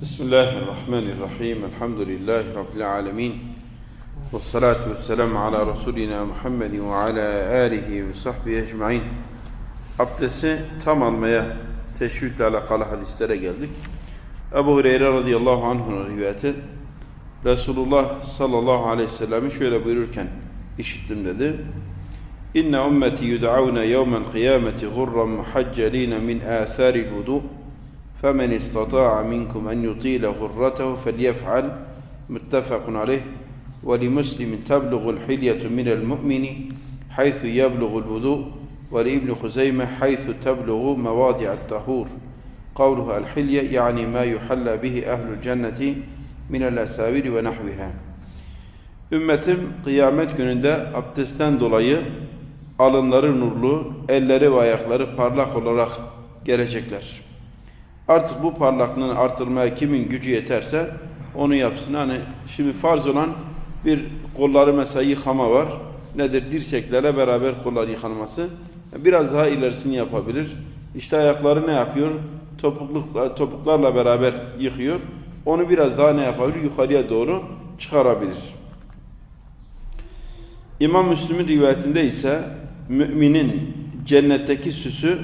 Bismillahirrahmanirrahim. Elhamdülillahi Rabbil alemin. Ve salatu ve selamu ala Resulina Muhammedin ve ala alihi ve sahbihi ecmain. Abdesti tam almaya teşvikle alakalı hadislere geldik. Ebu Hureyre radıyallahu anh'ın rivayeti Resulullah sallallahu aleyhi ve sellem'i şöyle buyururken işittim dedi. İnne ümmeti yud'avne yevmel kıyameti gurran muhaccelina min âthâril vudu' فمن استطاع منكم أن يطيل غرته فليفعل متفق عليه ولمسلم تبلغ الحلية من المؤمن حيث يبلغ الوضوء ولابن خزيمة حيث تبلغ مواضع الطهور قوله الحلية يعني ما يحلى به أهل الجنة من الأساور ونحوها Ümmetim kıyamet gününde abdestten dolayı alınları nurlu, elleri ve ayakları parlak olarak gelecekler. Artık bu parlaklığın artırmaya kimin gücü yeterse onu yapsın. Hani şimdi farz olan bir kolları mesela yıkama var. Nedir? Dirseklerle beraber kollar yıkanması. Biraz daha ilerisini yapabilir. İşte ayakları ne yapıyor? Topukluk, topuklarla beraber yıkıyor. Onu biraz daha ne yapabilir? Yukarıya doğru çıkarabilir. İmam Müslim'in rivayetinde ise müminin cennetteki süsü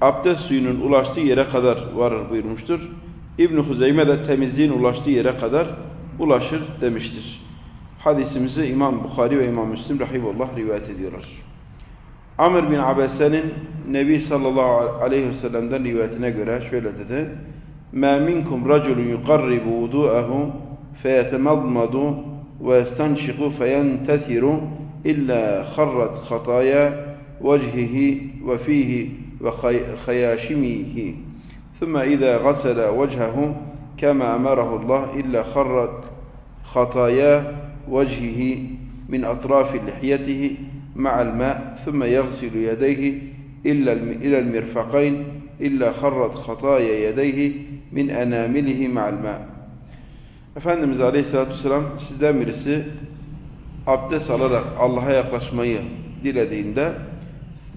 abdest suyunun ulaştığı yere kadar varır buyurmuştur. İbn-i Huzeyme de temizliğin ulaştığı yere kadar ulaşır demiştir. Hadisimizi İmam Bukhari ve İmam Müslim rahimullah rivayet ediyorlar. Amr bin Abese'nin Nebi sallallahu aleyhi ve sellem'den rivayetine göre şöyle dedi. مَا مِنْكُمْ رَجُلٌ يُقَرِّبُ وُضُوءَهُ فَيَتَمَضْمَضُ وَيَسْتَنْشِقُ فَيَنْتَثِرُ إِلَّا خَرَّتْ خَطَايَا وَجْهِهِ وَفِيهِ وخياشمه. ثم إذا غسل وجهه كما أمره الله إلا خرت خطايا وجهه من أطراف لحيته مع الماء ثم يغسل يديه إلا إلى المرفقين إلا خرت خطايا يديه من أنامله مع الماء. Efendimiz Aleyhisselatü Vesselam sizden birisi abdest alarak Allah'a yaklaşmayı dilediğinde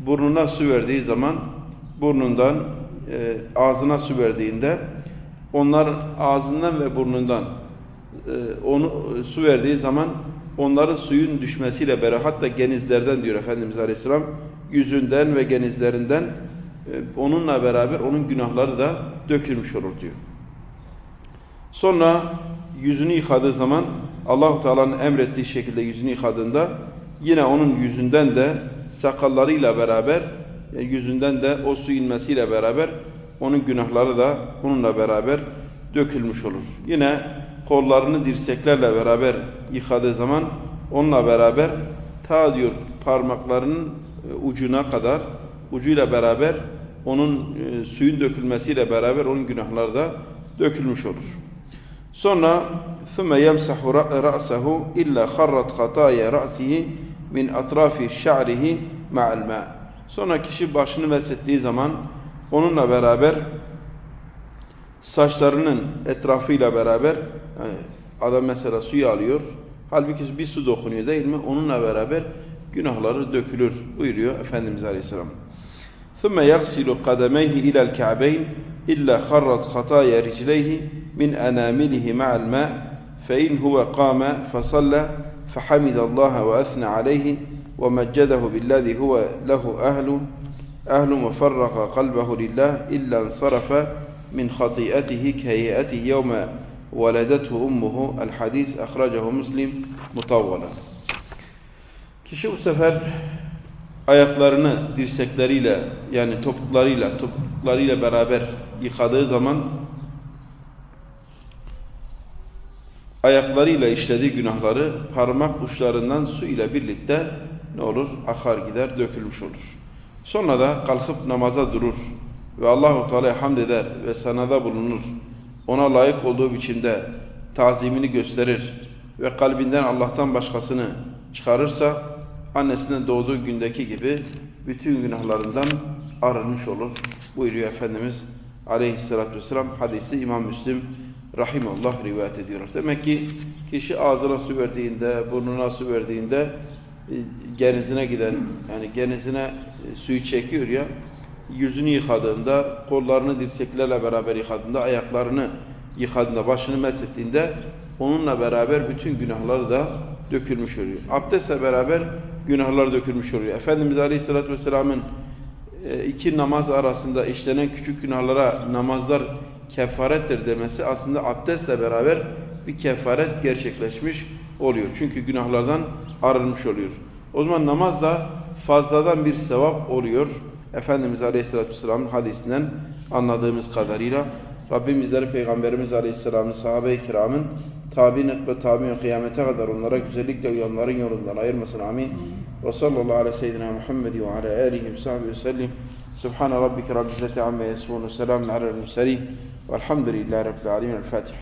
burnuna su verdiği zaman burnundan e, ağzına su verdiğinde onlar ağzından ve burnundan e, onu e, su verdiği zaman onların suyun düşmesiyle beraber hatta genizlerden diyor Efendimiz Aleyhisselam yüzünden ve genizlerinden e, onunla beraber onun günahları da dökülmüş olur diyor. Sonra yüzünü yıkadığı zaman Allahu Teala'nın emrettiği şekilde yüzünü yıkadığında yine onun yüzünden de sakallarıyla beraber e, yüzünden de o su inmesiyle beraber onun günahları da bununla beraber dökülmüş olur. Yine kollarını dirseklerle beraber yıkadığı zaman onunla beraber ta diyor parmaklarının e, ucuna kadar ucuyla beraber onun e, suyun dökülmesiyle beraber onun günahları da dökülmüş olur. Sonra ثُمَّ يَمْسَحُ رَأْسَهُ إِلَّا خَرَّتْ خَطَايَا رَأْسِهِ min atrafi şa'rihi ma'al ma. Sonra kişi başını meslettiği zaman onunla beraber saçlarının etrafıyla beraber yani adam mesela suyu alıyor. Halbuki bir su dokunuyor değil mi? Onunla beraber günahları dökülür buyuruyor Efendimiz Aleyhisselam. ثُمَّ يَغْسِلُ قَدَمَيْهِ إِلَى الْكَعْبَيْنِ إِلَّا خَرَّتْ خَطَايَا رِجْلَيْهِ مِنْ أَنَامِلِهِ مَعَ الْمَاءِ فَإِنْ هُوَ قَامَ فَصَلَّى فحمد الله وأثنى عليه ومجده بالذي هو له أهل أهل وفرق قلبه لله إلا انصرف من خطيئته كهيئته يوم ولدته أمه. الحديث أخرجه مسلم مطولا. Kişi sefer ayaklarını dirsekleriyle yani topuklarıyla topuklarıyla beraber yıkadığı zaman ayaklarıyla işlediği günahları parmak uçlarından su ile birlikte ne olur? Akar gider, dökülmüş olur. Sonra da kalkıp namaza durur ve Allahu Teala'ya hamd eder ve sanada bulunur. Ona layık olduğu biçimde tazimini gösterir ve kalbinden Allah'tan başkasını çıkarırsa annesinden doğduğu gündeki gibi bütün günahlarından arınmış olur. Buyuruyor Efendimiz Aleyhisselatü Vesselam hadisi İmam Müslim Rahimullah rivayet ediyorlar. Demek ki kişi ağzına su verdiğinde, burnuna su verdiğinde e, genizine giden, yani genizine e, suyu çekiyor ya, yüzünü yıkadığında, kollarını dirseklerle beraber yıkadığında, ayaklarını yıkadığında, başını meshettiğinde onunla beraber bütün günahları da dökülmüş oluyor. Abdestle beraber günahlar dökülmüş oluyor. Efendimiz Aleyhisselatü Vesselam'ın e, iki namaz arasında işlenen küçük günahlara namazlar kefarettir demesi aslında abdestle beraber bir kefaret gerçekleşmiş oluyor. Çünkü günahlardan arınmış oluyor. O zaman namaz da fazladan bir sevap oluyor. Efendimiz Aleyhisselatü Vesselam'ın hadisinden anladığımız kadarıyla Rabbim bizleri Peygamberimiz Aleyhisselam'ın sahabe-i kiramın tabi'in ve tabi'in kıyamete kadar onlara güzellikle uyanların yolundan ayırmasın. Amin. Ve sallallahu aleyhi seyyidina Muhammed ve ala alihi ve sahbihi ve sellim. Subhane rabbike rabbil izzeti amme yasifun ve selamun. Velhamdülillahi rabbil alemin. El Fatiha.